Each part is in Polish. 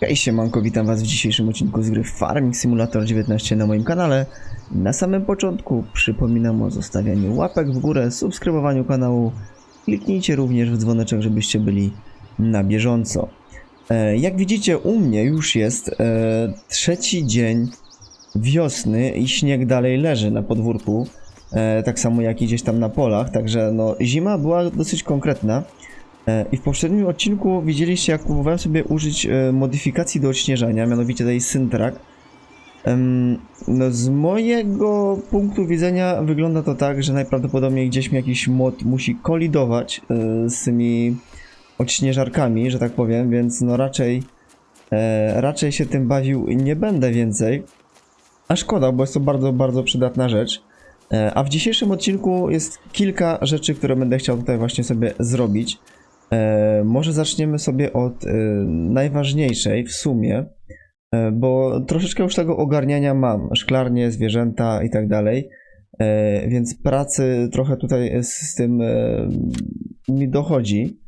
Hej siemanko, witam was w dzisiejszym odcinku z gry Farming Simulator 19 na moim kanale. Na samym początku przypominam o zostawianiu łapek w górę, subskrybowaniu kanału. Kliknijcie również w dzwoneczek, żebyście byli na bieżąco. E, jak widzicie u mnie już jest e, trzeci dzień wiosny i śnieg dalej leży na podwórku. E, tak samo jak i gdzieś tam na polach, także no zima była dosyć konkretna. E, I w poprzednim odcinku widzieliście, jak próbowałem sobie użyć e, modyfikacji do odśnieżania, mianowicie tej Syntrak. No, z mojego punktu widzenia wygląda to tak, że najprawdopodobniej gdzieś mi jakiś mod musi kolidować e, z tymi odśnieżarkami, że tak powiem, więc no raczej, raczej się tym bawił nie będę więcej. A szkoda, bo jest to bardzo, bardzo przydatna rzecz. A w dzisiejszym odcinku jest kilka rzeczy, które będę chciał tutaj właśnie sobie zrobić. E, może zaczniemy sobie od e, najważniejszej w sumie, e, bo troszeczkę już tego ogarniania mam. Szklarnie, zwierzęta i tak dalej. Więc pracy trochę tutaj z, tym mi dochodzi.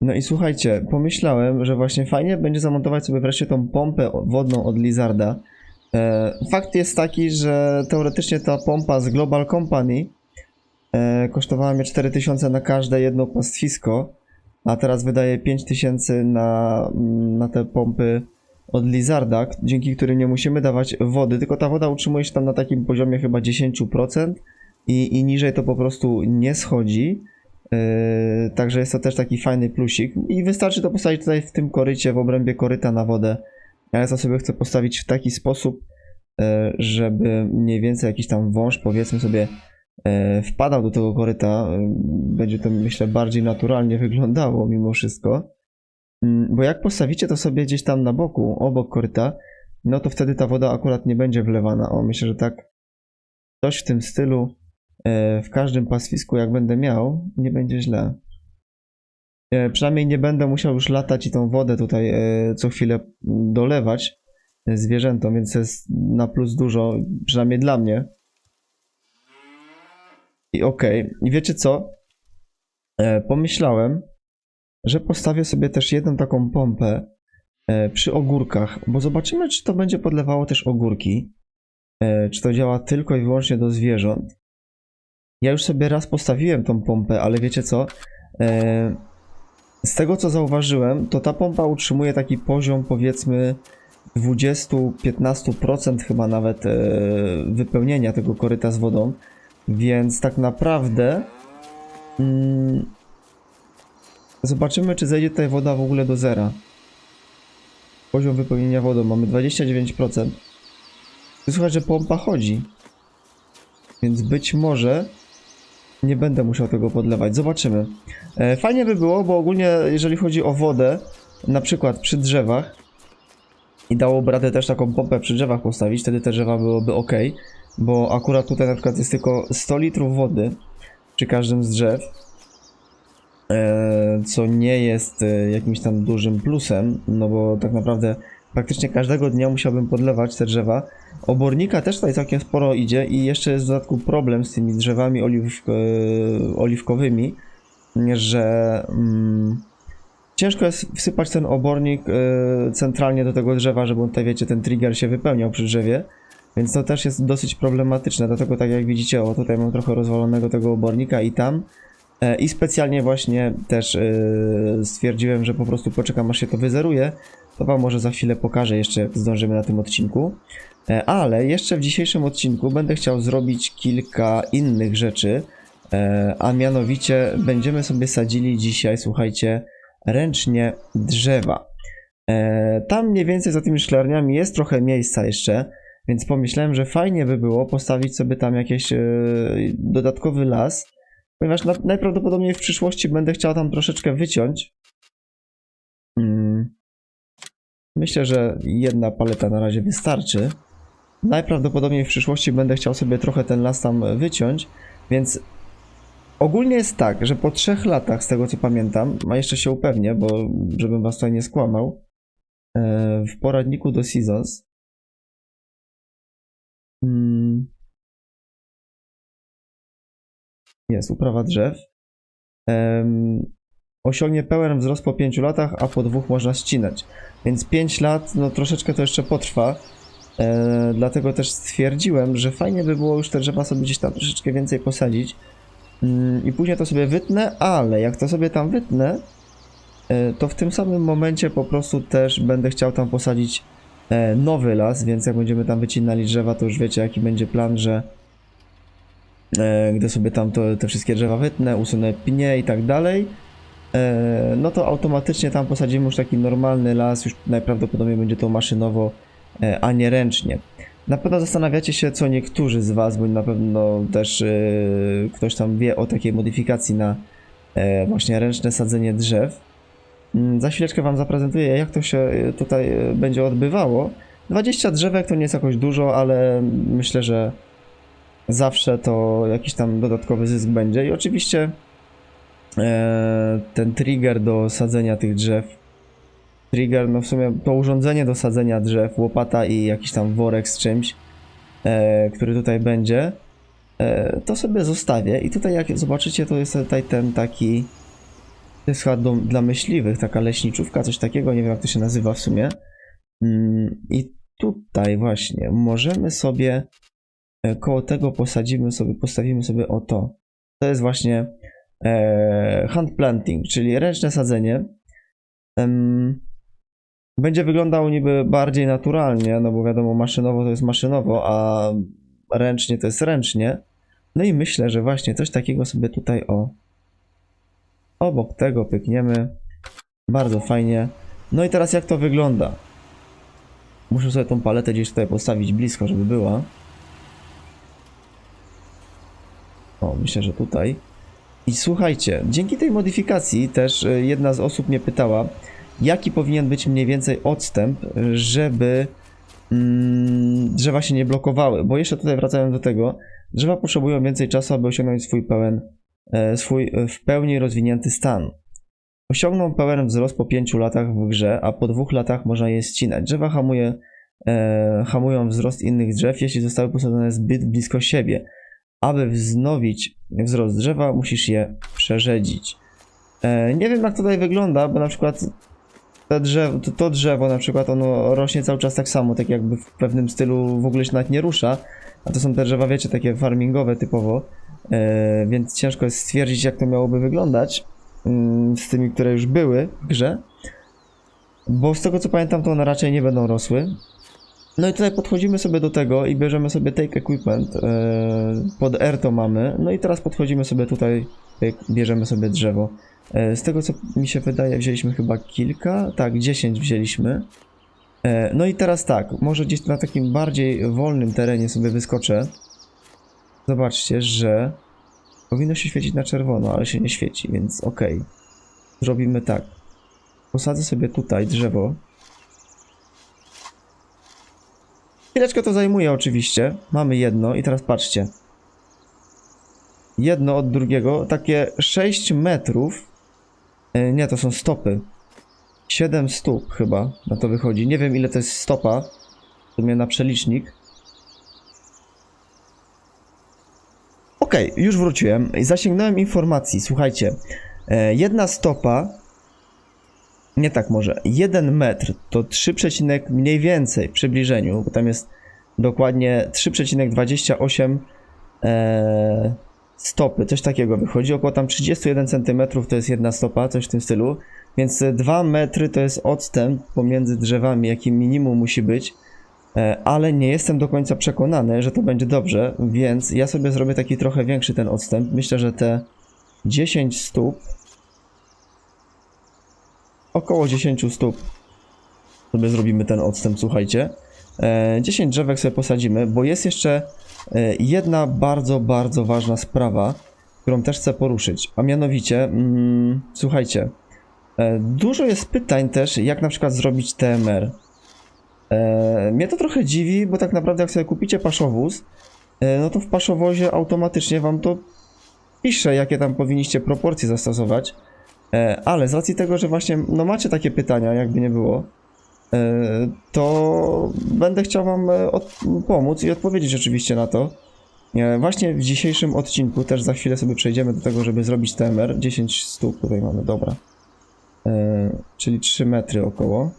No i słuchajcie, pomyślałem, że właśnie fajnie będzie zamontować sobie wreszcie tą pompę wodną od Lizarda. Fakt jest taki, że teoretycznie ta pompa z Global Company kosztowała mnie 4000 na każde jedno pastwisko, a teraz wydaje 5000 na, na te pompy od Lizarda, dzięki którym nie musimy dawać wody, tylko ta woda utrzymuje się tam na takim poziomie chyba 10% i, i niżej to po prostu nie schodzi. Yy, także jest to też taki fajny plusik i wystarczy to postawić tutaj w tym korycie, w obrębie koryta na wodę. Ja to sobie chcę postawić w taki sposób, yy, żeby mniej więcej jakiś tam wąż powiedzmy sobie wpadał do tego koryta, e, będzie to myślę bardziej naturalnie wyglądało mimo wszystko. Mm, Bo jak postawicie to sobie gdzieś tam na boku, obok koryta, no to wtedy ta woda akurat nie będzie wlewana. O, myślę, że tak coś w tym stylu e, w każdym pastwisku jak będę miał, nie będzie źle. E, Przynajmniej nie będę musiał już latać i tą wodę tutaj e, co chwilę dolewać e, zwierzętom, więc jest na plus dużo, przynajmniej dla mnie. I okej, i wiecie co? E, pomyślałem, że postawię sobie też jedną taką pompę e, przy ogórkach, bo zobaczymy, czy to będzie podlewało też ogórki. E, czy to działa tylko i wyłącznie do zwierząt. Ja już sobie raz postawiłem tą pompę, ale wiecie co? E, z tego co zauważyłem, to ta pompa utrzymuje taki poziom powiedzmy 20-15% chyba nawet e, wypełnienia tego koryta z wodą. Więc tak naprawdę mm, zobaczymy, czy zejdzie tutaj woda w ogóle do zera. Poziom wypełnienia wodą mamy 29%. Słychać, że pompa chodzi. Więc być może nie będę musiał tego podlewać. Zobaczymy. E, fajnie by było, bo ogólnie jeżeli chodzi o wodę, na przykład przy drzewach i dałoby radę też taką pompę przy drzewach postawić, wtedy te drzewa byłoby ok, bo akurat tutaj na przykład jest tylko 100 litrów wody przy każdym z drzew, e, co nie jest e, jakimś tam dużym plusem, no bo tak naprawdę praktycznie każdego dnia musiałbym podlewać te drzewa. Obornika też tutaj całkiem sporo idzie i jeszcze jest w dodatku problem z tymi drzewami oliw, e, oliwkowymi, że mm, ciężko jest wsypać ten obornik centralnie do tego drzewa, żeby on tutaj wiecie, ten trigger się wypełniał przy drzewie. Więc to też jest dosyć problematyczne, dlatego tak jak widzicie, o tutaj mam trochę rozwalonego tego obornika i tam. E, I specjalnie właśnie też e, stwierdziłem, że po prostu poczekam aż się to wyzeruje. To wam może za chwilę pokażę jeszcze jak zdążymy na tym odcinku. E, Ale jeszcze w dzisiejszym odcinku będę chciał zrobić kilka innych rzeczy. A mianowicie będziemy sobie sadzili dzisiaj, słuchajcie, ręcznie drzewa. Tam mniej więcej za tymi szklarniami jest trochę miejsca jeszcze. Więc pomyślałem, że fajnie by było postawić sobie tam jakiś e, dodatkowy las, ponieważ na, najprawdopodobniej w przyszłości będę chciał tam troszeczkę wyciąć. Mm. Myślę, że jedna paleta na razie wystarczy. Najprawdopodobniej w przyszłości będę chciał sobie trochę ten las tam wyciąć, więc ogólnie jest tak, że po trzech latach, z tego co pamiętam, a jeszcze się upewnię, bo żebym was tutaj nie skłamał, e, w poradniku do Seasons. Jest, uprawa drzew. Osiągnie pełen wzrost po 5 latach, a po dwóch można ścinać. Więc 5 lat, no troszeczkę to jeszcze potrwa. E, dlatego też stwierdziłem, że fajnie by było już te drzewa sobie gdzieś tam troszeczkę więcej posadzić. Mm, I później to sobie wytnę, ale jak to sobie tam wytnę, e, to w tym samym momencie po prostu też będę chciał tam posadzić nowy las, więc jak będziemy tam wycinali drzewa, to już wiecie jaki będzie plan, że e, gdy sobie tam to, te wszystkie drzewa wytnę, usunę pnie i tak dalej, e, no to automatycznie tam posadzimy już taki normalny las, już najprawdopodobniej będzie to maszynowo, e, a nie ręcznie. Na pewno zastanawiacie się, co niektórzy z Was, bo na pewno też e, ktoś tam wie o takiej modyfikacji na e, właśnie ręczne sadzenie drzew. Mm, Za chwileczkę Wam zaprezentuję, jak to się e, tutaj e, będzie odbywało. 20 drzewek to nie jest jakoś dużo, ale myślę, że zawsze to jakiś tam dodatkowy zysk będzie. I oczywiście e, ten trigger do sadzenia tych drzew, trigger, no w sumie to urządzenie do sadzenia drzew, łopata i jakiś tam worek z czymś, e, który tutaj będzie, e, to sobie zostawię. I tutaj jak zobaczycie, to jest tutaj ten taki to jest chyba do, dla myśliwych, taka leśniczówka, coś takiego, nie wiem jak to się nazywa w sumie. Mm, I tutaj właśnie możemy sobie e, koło tego posadzimy sobie, postawimy sobie o to. To jest właśnie e, hand planting, czyli ręczne sadzenie. Będzie wyglądało niby bardziej naturalnie, no bo wiadomo, maszynowo to jest maszynowo, a ręcznie to jest ręcznie. No i myślę, że właśnie coś takiego sobie tutaj o obok tego pykniemy. Bardzo fajnie. No i teraz jak to wygląda? Muszę sobie tą paletę gdzieś tutaj postawić blisko, żeby była. O, myślę, że tutaj. I słuchajcie, dzięki tej modyfikacji też y, jedna z osób mnie pytała, jaki powinien być mniej więcej odstęp, żeby mm, drzewa się nie blokowały. Bo jeszcze tutaj wracając do tego, drzewa potrzebują więcej czasu, aby osiągnąć swój pełen, e, swój e, w pełni rozwinięty stan. Osiągną pełen wzrost po 5 latach w grze, a po 2 latach można je ścinać. Drzewa hamuje, e, hamują wzrost innych drzew, jeśli zostały posadzone zbyt blisko siebie. Aby wznowić wzrost drzewa, musisz je przerzedzić. E, nie wiem jak tutaj wygląda, bo na przykład te drzewo, to, to drzewo na przykład ono rośnie cały czas tak samo, tak jakby w pewnym stylu w ogóle się nawet nie rusza. A to są te drzewa, wiecie, takie farmingowe typowo. E, więc ciężko jest stwierdzić jak to miałoby wyglądać mm, z tymi, które już były w grze. Bo z tego co pamiętam, to one raczej nie będą rosły. No i tutaj podchodzimy sobie do tego i bierzemy sobie take equipment. e, Pod R to mamy. No i teraz podchodzimy sobie tutaj, bierzemy sobie drzewo. E, Z tego co mi się wydaje, wzięliśmy chyba kilka. Tak, 10 wzięliśmy. E, No i teraz tak, może gdzieś na takim bardziej wolnym terenie sobie wyskoczę. Zobaczcie, że powinno się świecić na czerwono, ale się nie świeci, więc okej. Zrobimy tak. Posadzę sobie tutaj drzewo. Chwileczkę to zajmuje oczywiście. Mamy jedno i teraz patrzcie. Jedno od drugiego, takie 6 metrów. E, Nie, to są stopy. 7 stóp chyba na to wychodzi. Nie wiem ile to jest stopa. W sumie na przelicznik. Okej, już wróciłem i zasięgnąłem informacji. Słuchajcie, e, jedna stopa, nie tak może, 1 metr to 3, przecinek mniej więcej w przybliżeniu, bo tam jest dokładnie 3,28 e, stopy, coś takiego wychodzi. Około tam 31 cm to jest jedna stopa, coś w tym stylu. Więc 2 metry to jest odstęp pomiędzy drzewami, jaki minimum musi być. E, ale nie jestem do końca przekonany, że to będzie dobrze, więc ja sobie zrobię taki trochę większy ten odstęp. Myślę, że te 10 stóp, około 10 stóp sobie zrobimy ten odstęp, słuchajcie. E, 10 drzewek sobie posadzimy, bo jest jeszcze e, jedna bardzo, bardzo ważna sprawa, którą też chcę poruszyć, a mianowicie, mm, słuchajcie, e, dużo jest pytań też, jak na przykład zrobić TMR. E, mnie to trochę dziwi, bo tak naprawdę jak sobie kupicie paszowóz, e, no to w paszowozie automatycznie wam to pisze, jakie tam powinniście proporcje zastosować. E, ale z racji tego, że właśnie no macie takie pytania, jakby nie było, e, to będę chciał wam e, pomóc i odpowiedzieć oczywiście na to. E, Właśnie w dzisiejszym odcinku też za chwilę sobie przejdziemy do tego, żeby zrobić TMR. 10 stóp tutaj mamy, dobra. E, czyli 3 metry około.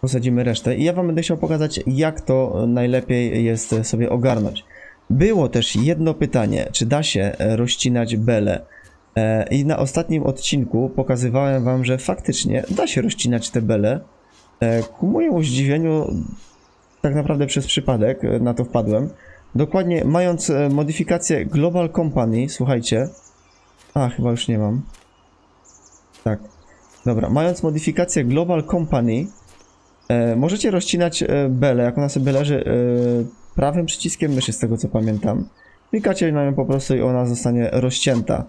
Posadzimy resztę i ja wam będę chciał pokazać, jak to najlepiej jest sobie ogarnąć. Było też jedno pytanie, czy da się e, rozcinać bele. E, I na ostatnim odcinku pokazywałem wam, że faktycznie da się rozcinać te bele. E, Ku mojemu zdziwieniu, tak naprawdę przez przypadek e, na to wpadłem. Dokładnie mając modyfikację Global Company, słuchajcie. A, chyba już nie mam. Tak. Dobra, mając modyfikację Global Company, możecie rozcinać belę, jak ona sobie leży prawym przyciskiem myszy, z tego co pamiętam. Klikacie na nią po prostu i ona zostanie rozcięta.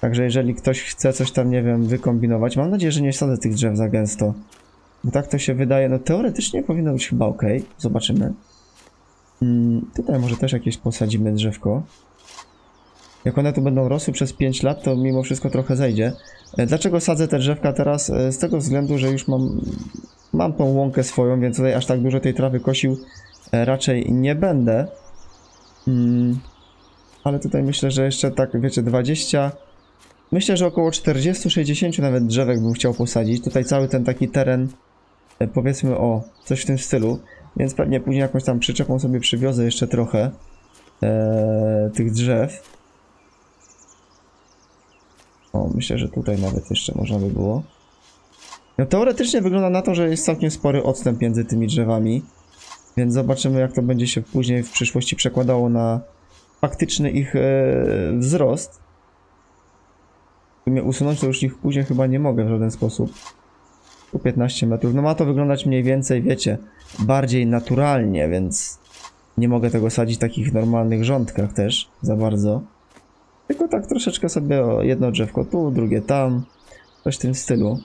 Także jeżeli ktoś chce coś tam, nie wiem, wykombinować, mam nadzieję, że nie sadzę tych drzew za gęsto. Bo tak to się wydaje, no teoretycznie powinno być chyba ok. Zobaczymy. Mm, tutaj może też jakieś posadzimy drzewko. Jak one tu będą rosły przez 5 lat, to mimo wszystko trochę zejdzie. E, Dlaczego sadzę te drzewka teraz? E, Z tego względu, że już mam, mam tą łąkę swoją, więc tutaj aż tak dużo tej trawy kosił e, raczej nie będę. Mm, ale tutaj myślę, że jeszcze tak, wiecie, 20... Myślę, że około 40-60 nawet drzewek bym chciał posadzić. Tutaj cały ten taki teren, e, powiedzmy o, coś w tym stylu. Więc pewnie później jakąś tam przyczepą sobie przywiozę jeszcze trochę e, tych drzew. O, myślę, że tutaj nawet jeszcze można by było. No teoretycznie wygląda na to, że jest całkiem spory odstęp między tymi drzewami. Więc zobaczymy jak to będzie się później w przyszłości przekładało na faktyczny ich e, wzrost. Sumie usunąć to już ich później chyba nie mogę w żaden sposób. Tu 15 metrów. No ma to wyglądać mniej więcej, wiecie, bardziej naturalnie, więc nie mogę tego sadzić w takich normalnych rządkach też za bardzo. Tylko tak troszeczkę sobie o jedno drzewko tu, drugie tam, coś w tym stylu.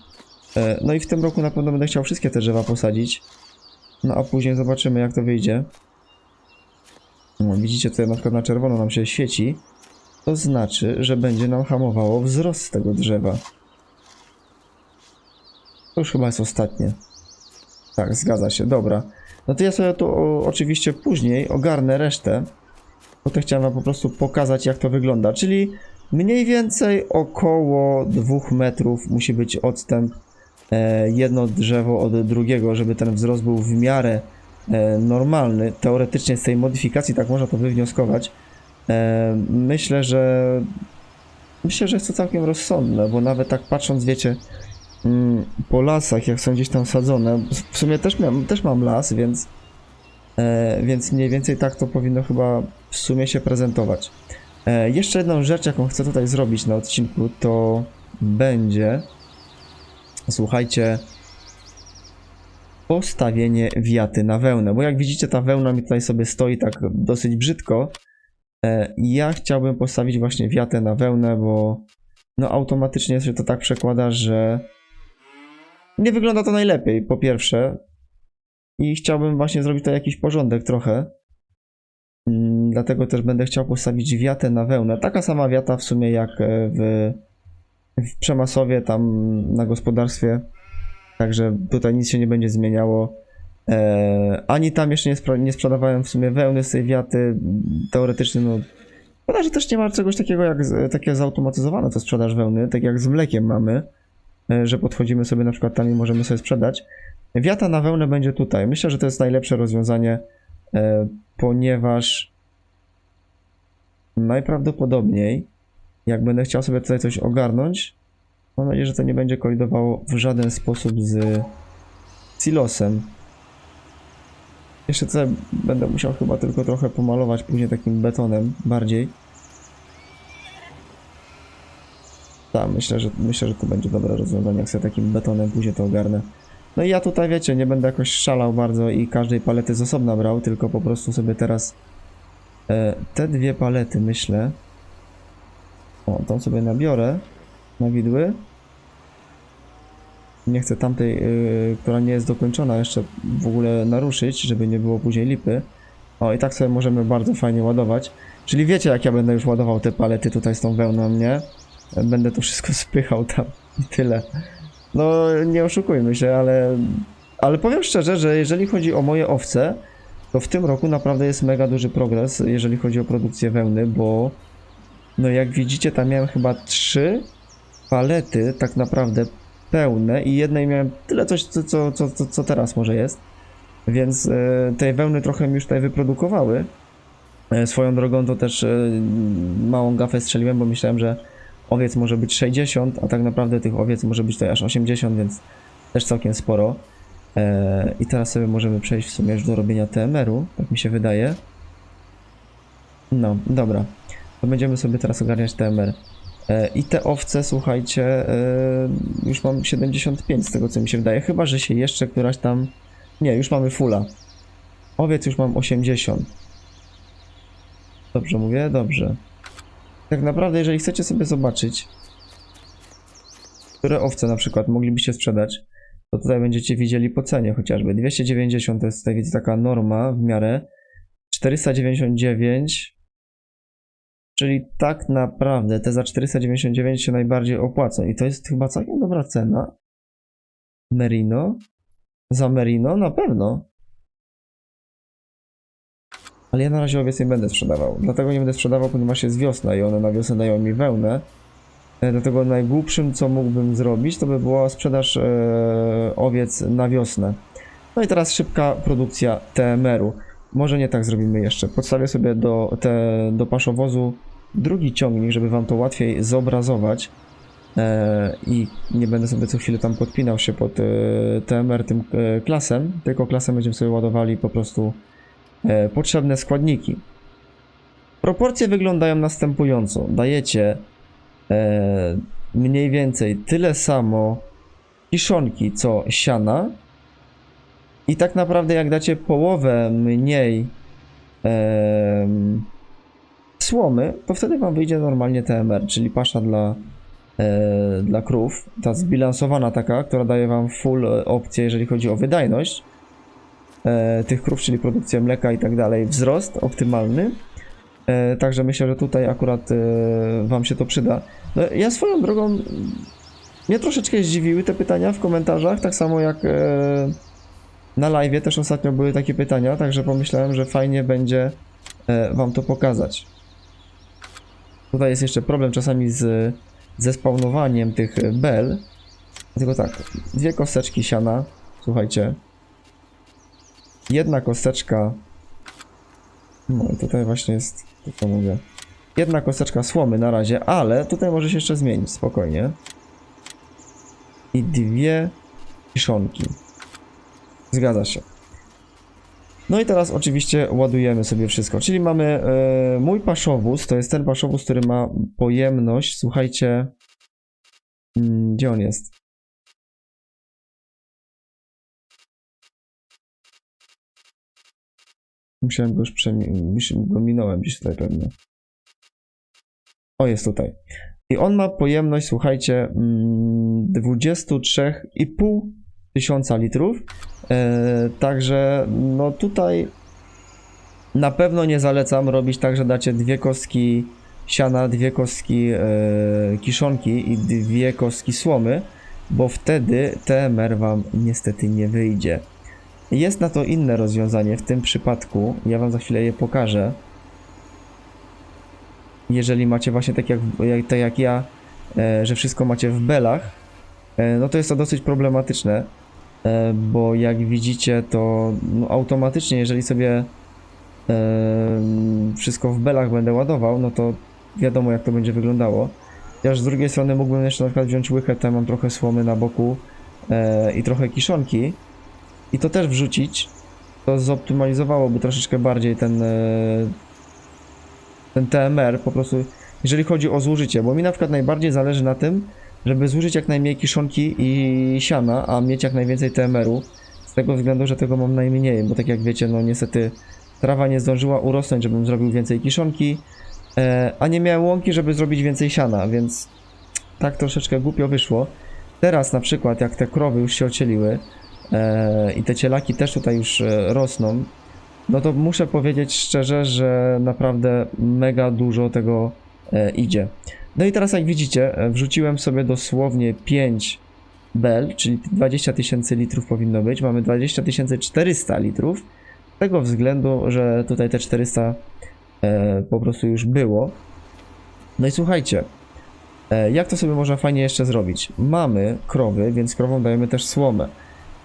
E, No i w tym roku na pewno będę chciał wszystkie te drzewa posadzić. No a później zobaczymy jak to wyjdzie. No, widzicie tutaj na przykład na czerwono nam się świeci. To znaczy, że będzie nam hamowało wzrost tego drzewa. To już chyba jest ostatnie. Tak, zgadza się, dobra. No to ja sobie tu o, oczywiście później ogarnę resztę. Bo to chciałem wam po prostu pokazać jak to wygląda. Czyli mniej więcej około 2 metrów musi być odstęp e, jedno drzewo od drugiego, żeby ten wzrost był w miarę e, normalny. Teoretycznie z tej modyfikacji tak można to wywnioskować. E, myślę, że myślę, że jest to całkiem rozsądne, bo nawet tak patrząc, wiecie, mm, po lasach, jak są gdzieś tam sadzone, w sumie też, miałem, też mam las, więc e, więc mniej więcej tak to powinno chyba w sumie się prezentować. E, jeszcze jedną rzecz, jaką chcę tutaj zrobić na odcinku, to będzie słuchajcie postawienie wiaty na wełnę, bo jak widzicie ta wełna mi tutaj sobie stoi tak dosyć brzydko, Ja chciałbym postawić właśnie wiatę na wełnę, bo no automatycznie się to tak przekłada, że nie wygląda to najlepiej, po pierwsze. I chciałbym właśnie zrobić tutaj jakiś porządek trochę. Mm, Dlatego też będę chciał postawić wiatę na wełnę. Taka sama wiata w sumie jak e, w, w Przemasowie, tam na gospodarstwie. Także tutaj nic się nie będzie zmieniało. E, ani tam jeszcze nie, spra- nie sprzedawałem w sumie wełny z tej wiaty. Teoretycznie, no. Szkoda, że też nie ma czegoś takiego jak takie zautomatyzowane to sprzedaż wełny, tak jak z mlekiem mamy, e, że podchodzimy sobie na przykład tam i możemy sobie sprzedać. Wiata na wełnę będzie tutaj. Myślę, że to jest najlepsze rozwiązanie, e, ponieważ najprawdopodobniej, jak będę chciał sobie tutaj coś ogarnąć, mam nadzieję, że to nie będzie kolidowało w żaden sposób z silosem. Jeszcze tutaj będę musiał chyba tylko trochę pomalować później takim betonem bardziej. Tak, myślę, że myślę, że to będzie dobre rozwiązanie, jak sobie takim betonem później to ogarnę. No i ja tutaj wiecie, nie będę jakoś szalał bardzo i każdej palety z osobna brał, tylko po prostu sobie teraz e, te dwie palety myślę. O, tą sobie nabiorę na widły. Nie chcę tamtej, y, która nie jest dokończona jeszcze w ogóle naruszyć, żeby nie było później lipy. O, i tak sobie możemy bardzo fajnie ładować. Czyli wiecie, jak ja będę już ładował te palety tutaj z tą wełną, nie? Będę to wszystko spychał tam i tyle. No, nie oszukujmy się, ale... Ale powiem szczerze, że jeżeli chodzi o moje owce, to w tym roku naprawdę jest mega duży progres, jeżeli chodzi o produkcję wełny, bo no jak widzicie, tam miałem chyba trzy palety tak naprawdę pełne i jednej miałem tyle coś, co, co, co, co, teraz może jest. Więc e, tej wełny trochę mi już tutaj wyprodukowały. E, swoją drogą to też e, małą gafę strzeliłem, bo myślałem, że owiec może być 60, a tak naprawdę tych owiec może być tutaj aż 80, więc też całkiem sporo. I teraz sobie możemy przejść w sumie już do robienia TMR-u, tak mi się wydaje. No, dobra. To będziemy sobie teraz ogarniać TMR. E, I te owce, słuchajcie, e, już mam 75 z tego co mi się wydaje, chyba że się jeszcze któraś tam... Nie, już mamy fulla. Owiec już mam 80. Dobrze mówię? Dobrze. Tak naprawdę, jeżeli chcecie sobie zobaczyć, które owce na przykład moglibyście sprzedać, to tutaj będziecie widzieli po cenie chociażby. 290 to jest tutaj taka norma w miarę. 499 Czyli tak naprawdę te za 499 się najbardziej opłacą i to jest chyba całkiem dobra cena. Merino? Za Merino? Na pewno. Ale ja na razie owiec nie będę sprzedawał. Dlatego nie będę sprzedawał, ponieważ jest wiosna i one na wiosnę dają mi wełnę. E, Dlatego najgłupszym, co mógłbym zrobić, to by była sprzedaż e, owiec na wiosnę. No i teraz szybka produkcja TMR-u. Może nie tak zrobimy jeszcze. Podstawię sobie do, te, do paszowozu drugi ciągnik, żeby wam to łatwiej zobrazować. E, I nie będę sobie co chwilę tam podpinał się pod e, TMR tym e, klasem, tylko klasem będziemy sobie ładowali po prostu potrzebne składniki. Proporcje wyglądają następująco. Dajecie mniej więcej tyle samo kiszonki co siana i tak naprawdę jak dacie połowę mniej słomy, to wtedy wam wyjdzie normalnie TMR, czyli pasza dla, e, dla krów. Ta zbilansowana taka, która daje wam full e, opcję, jeżeli chodzi o wydajność e, tych krów, czyli produkcję mleka i tak dalej, wzrost optymalny. E, także myślę, że tutaj akurat e, wam się to przyda. No, ja swoją drogą mnie troszeczkę zdziwiły te pytania w komentarzach, tak samo jak e, na live też ostatnio były takie pytania, także pomyślałem, że fajnie będzie e, wam to pokazać. Tutaj jest jeszcze problem czasami z zespawnowaniem tych bel. Dlatego tak, dwie kosteczki siana, słuchajcie. Jedna kosteczka. No tutaj właśnie jest, to co mówię. Jedna kosteczka słomy na razie, ale tutaj może się jeszcze zmienić, spokojnie. I dwie kiszonki. Zgadza się. No i teraz oczywiście ładujemy sobie wszystko, czyli mamy e, mój paszowóz, to jest ten paszowóz, który ma pojemność, słuchajcie, mm, gdzie on jest? Musiałem go już przeminąć, go minąłem gdzieś tutaj pewnie. O, jest tutaj. I on ma pojemność, słuchajcie, mm, 23,5 tysiąca litrów. E, także no tutaj na pewno nie zalecam robić tak, że dacie dwie kostki siana, dwie kostki e, kiszonki i dwie kostki słomy, bo wtedy TMR wam niestety nie wyjdzie. Jest na to inne rozwiązanie w tym przypadku, ja wam za chwilę je pokażę. Jeżeli macie właśnie tak jak, jak, tak jak ja, e, że wszystko macie w belach, no to jest to dosyć problematyczne. E, bo jak widzicie to no, automatycznie jeżeli sobie e, wszystko w belach będę ładował, no to wiadomo jak to będzie wyglądało. Chociaż z drugiej strony mógłbym jeszcze na przykład wziąć łychę, tam mam trochę słomy na boku e, i trochę kiszonki i to też wrzucić, to zoptymalizowałoby troszeczkę bardziej ten ten TMR po prostu, jeżeli chodzi o zużycie, bo mi na przykład najbardziej zależy na tym, żeby zużyć jak najmniej kiszonki i siana, a mieć jak najwięcej TMR-u. Z tego względu, że tego mam najmniej, bo tak jak wiecie, no niestety trawa nie zdążyła urosnąć, żebym zrobił więcej kiszonki, e, a nie miałem łąki, żeby zrobić więcej siana, więc tak troszeczkę głupio wyszło. Teraz na przykład, jak te krowy już się ocieliły e, i te cielaki też tutaj już e, rosną, no to muszę powiedzieć szczerze, że naprawdę mega dużo tego e, idzie. No i teraz jak widzicie, e, wrzuciłem sobie dosłownie 5 bel, czyli 20 tysięcy litrów powinno być. Mamy 20 400 litrów. tego względu, że tutaj te 400 e, po prostu już było. No i słuchajcie, e, jak to sobie można fajnie jeszcze zrobić? Mamy krowy, więc krowom dajemy też słomę.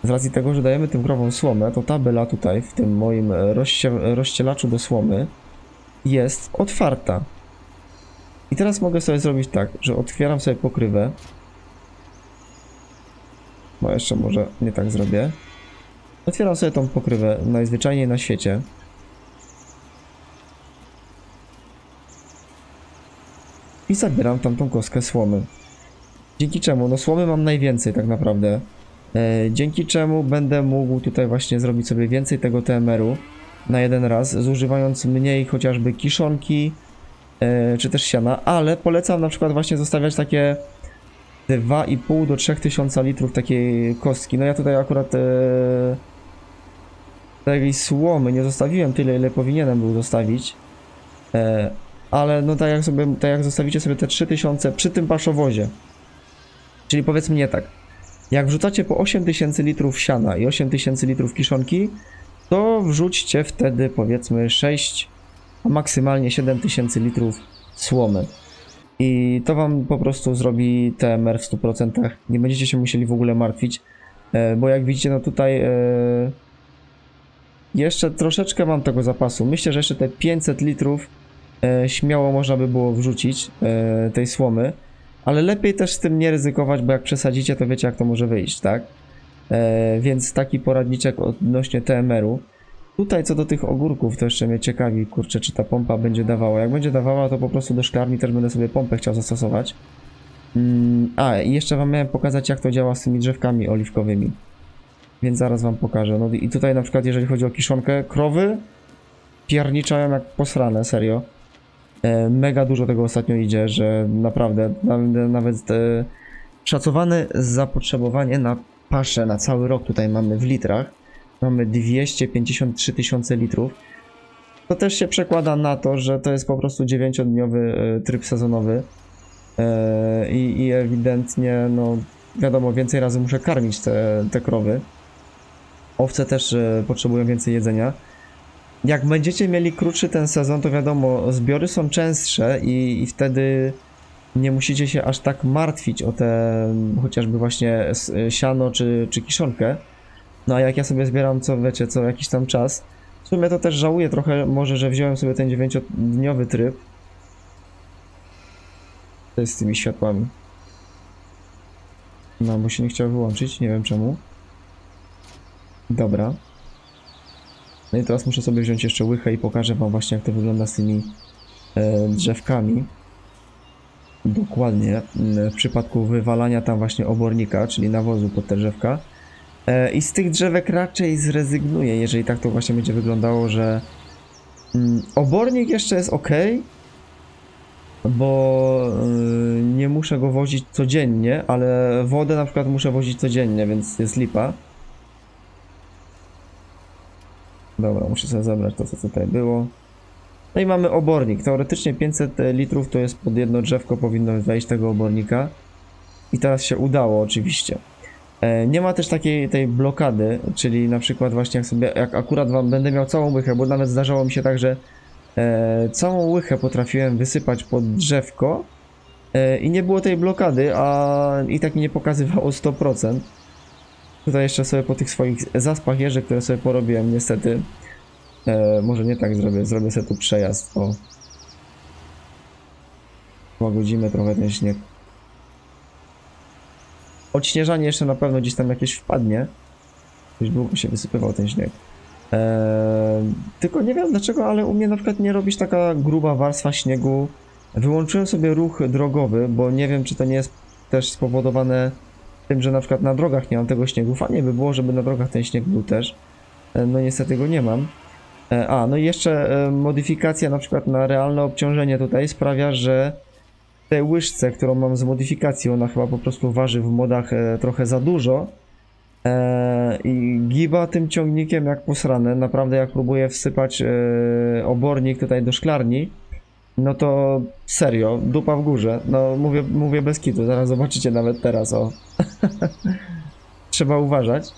Z racji tego, że dajemy tym krowom słomę, to tabela tutaj w tym moim e, rozście, rozścielaczu do słomy jest otwarta. I teraz mogę sobie zrobić tak, że otwieram sobie pokrywę. No jeszcze może nie tak zrobię. Otwieram sobie tą pokrywę najzwyczajniej na świecie. I zabieram tamtą kostkę słomy. Dzięki czemu? No słomy mam najwięcej tak naprawdę. E, dzięki czemu będę mógł tutaj właśnie zrobić sobie więcej tego TMR-u na jeden raz, zużywając mniej chociażby kiszonki, czy też siana, ale polecam na przykład właśnie zostawiać takie 2,5 do 3000 litrów takiej kostki. No ja tutaj akurat e, takiej słomy nie zostawiłem tyle, ile powinienem był zostawić. E, ale no tak jak sobie, tak jak zostawicie sobie te 3000 przy tym paszowozie. Czyli powiedzmy nie tak. Jak wrzucacie po 8000 litrów siana i 8000 litrów kiszonki, to wrzućcie wtedy powiedzmy 6, a maksymalnie 7000 litrów słomy. I to wam po prostu zrobi TMR w 100%. Nie będziecie się musieli w ogóle martwić, e, bo jak widzicie, no tutaj e, jeszcze troszeczkę mam tego zapasu. Myślę, że jeszcze te 500 litrów e, śmiało można by było wrzucić tej słomy, ale lepiej też z tym nie ryzykować, bo jak przesadzicie, to wiecie jak to może wyjść, tak? Więc taki poradniczek odnośnie TMR-u. Tutaj co do tych ogórków, to jeszcze mnie ciekawi, kurczę, czy ta pompa będzie dawała. Jak będzie dawała, to po prostu do szklarni też będę sobie pompę chciał zastosować. Mm, a, i jeszcze wam miałem pokazać, jak to działa z tymi drzewkami oliwkowymi. Więc zaraz wam pokażę. No i tutaj na przykład, jeżeli chodzi o kiszonkę, krowy pierniczają jak posrane, serio. E, mega dużo tego ostatnio idzie, że naprawdę, nawet, nawet e, szacowane zapotrzebowanie na paszę na cały rok tutaj mamy w litrach. Mamy 253 tysiące litrów. To też się przekłada na to, że to jest po prostu 9-dniowy e, tryb sezonowy. E, I, I ewidentnie, no wiadomo, więcej razy muszę karmić te, te krowy. Owce też e, potrzebują więcej jedzenia. Jak będziecie mieli krótszy ten sezon, to wiadomo, zbiory są częstsze i, i wtedy nie musicie się aż tak martwić o te chociażby właśnie siano czy, czy kiszonkę. No a jak ja sobie zbieram co wiecie, co jakiś tam czas, w sumie to też żałuję trochę może, że wziąłem sobie ten 9-dniowy tryb. To jest z tymi światłami. No, bo się nie chciał wyłączyć, nie wiem czemu. Dobra. No i teraz muszę sobie wziąć jeszcze łychę i pokażę wam właśnie jak to wygląda z tymi e, drzewkami. Dokładnie. W przypadku wywalania tam właśnie obornika, czyli nawozu pod te drzewka. E, I z tych drzewek raczej zrezygnuję, jeżeli tak to właśnie będzie wyglądało, że mm, obornik jeszcze jest ok, bo y, nie muszę go wozić codziennie, ale wodę na przykład muszę wozić codziennie, więc jest lipa. Dobra, muszę sobie zabrać to, co tutaj było. No i mamy obornik. Teoretycznie 500 litrów to jest pod jedno drzewko, powinno wejść tego obornika. I teraz się udało oczywiście. E, Nie ma też takiej tej blokady, czyli na przykład właśnie jak sobie, jak akurat wam będę miał całą łychę, bo nawet zdarzało mi się tak, że e, całą łychę potrafiłem wysypać pod drzewko e, i nie było tej blokady, a i tak mi nie pokazywało 100%. Tutaj jeszcze sobie po tych swoich zaspach jeżdżę, które sobie porobiłem niestety. E, może nie tak zrobię, zrobię sobie tu przejazd, o. Łagodzimy trochę ten śnieg. Odśnieżanie jeszcze na pewno gdzieś tam jakieś wpadnie. Już długo się wysypywał ten śnieg. Eee, tylko nie wiem dlaczego, ale u mnie na przykład nie robisz taka gruba warstwa śniegu. Wyłączyłem sobie ruch drogowy, bo nie wiem czy to nie jest też spowodowane tym, że na przykład na drogach nie mam tego śniegu. Fajnie by było, żeby na drogach ten śnieg był też. E, No niestety go nie mam. E, A, no i jeszcze e, modyfikacja na przykład na realne obciążenie tutaj sprawia, że tej łyżce, którą mam z modyfikacji, ona chyba po prostu waży w modach e, trochę za dużo. E, I giba tym ciągnikiem jak posrane. Naprawdę jak próbuję wsypać e, obornik tutaj do szklarni, no to serio, dupa w górze. No mówię, mówię bez kitu, zaraz zobaczycie nawet teraz, o. Trzeba uważać.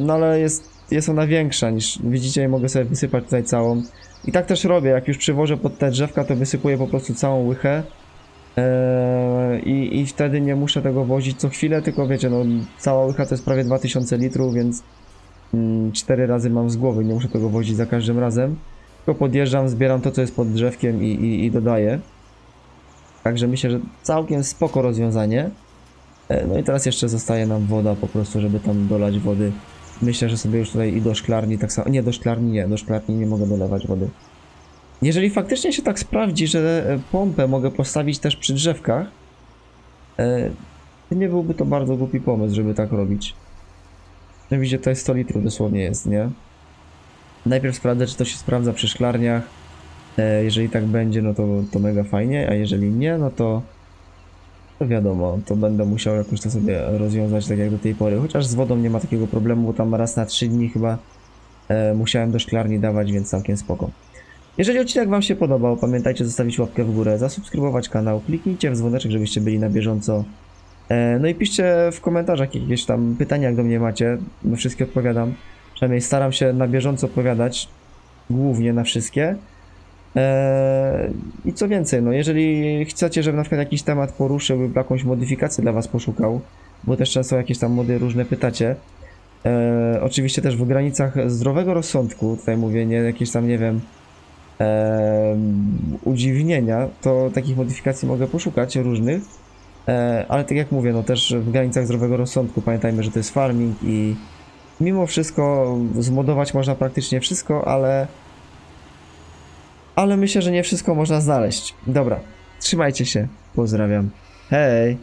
No ale jest jest ona większa niż widzicie, mogę sobie wysypać tutaj całą. I tak też robię, jak już przywożę pod te drzewka, to wysypuję po prostu całą łychę. Eee, i, I wtedy nie muszę tego wozić co chwilę, tylko wiecie, no cała łycha to jest prawie 2000 litrów, więc mm, cztery razy mam z głowy, nie muszę tego wozić za każdym razem. Tylko podjeżdżam, zbieram to, co jest pod drzewkiem i, i, i dodaję. Także myślę, że całkiem spoko rozwiązanie. E, No i teraz jeszcze zostaje nam woda po prostu, żeby tam dolać wody. Myślę, że sobie już tutaj i do szklarni tak samo. Nie, do szklarni nie, do szklarni nie mogę dolewać wody. Jeżeli faktycznie się tak sprawdzi, że e, pompę mogę postawić też przy drzewkach, e, nie byłby to bardzo głupi pomysł, żeby tak robić. Widzicie, to jest 100 litrów dosłownie jest, nie? Najpierw sprawdzę, czy to się sprawdza przy szklarniach. E, Jeżeli tak będzie, no to, to mega fajnie, a jeżeli nie, no to, to wiadomo, to będę musiał jakoś to sobie rozwiązać tak jak do tej pory. Chociaż z wodą nie ma takiego problemu, bo tam raz na 3 dni chyba musiałem do szklarni dawać, więc całkiem spoko. Jeżeli odcinek Wam się podobał, pamiętajcie zostawić łapkę w górę, zasubskrybować kanał, kliknijcie w dzwoneczek, żebyście byli na bieżąco. E, no i piszcie w komentarzach jakieś tam pytania, jak do mnie macie, na wszystkie odpowiadam. Przynajmniej staram się na bieżąco odpowiadać, głównie na wszystkie. Eee, I co więcej, no jeżeli chcecie, żebym na przykład jakiś temat poruszył lub jakąś modyfikację dla Was poszukał, bo też często jakieś tam mody różne pytacie, eee, oczywiście też w granicach zdrowego rozsądku, tutaj mówię, nie jakieś tam, nie wiem, eee, udziwnienia, to takich modyfikacji mogę poszukać różnych, eee, ale tak jak mówię, no też w granicach zdrowego rozsądku, pamiętajmy, że to jest farming i mimo wszystko zmodować można praktycznie wszystko, ale ale myślę, że nie wszystko można znaleźć. Dobra, trzymajcie się. Pozdrawiam. Hej!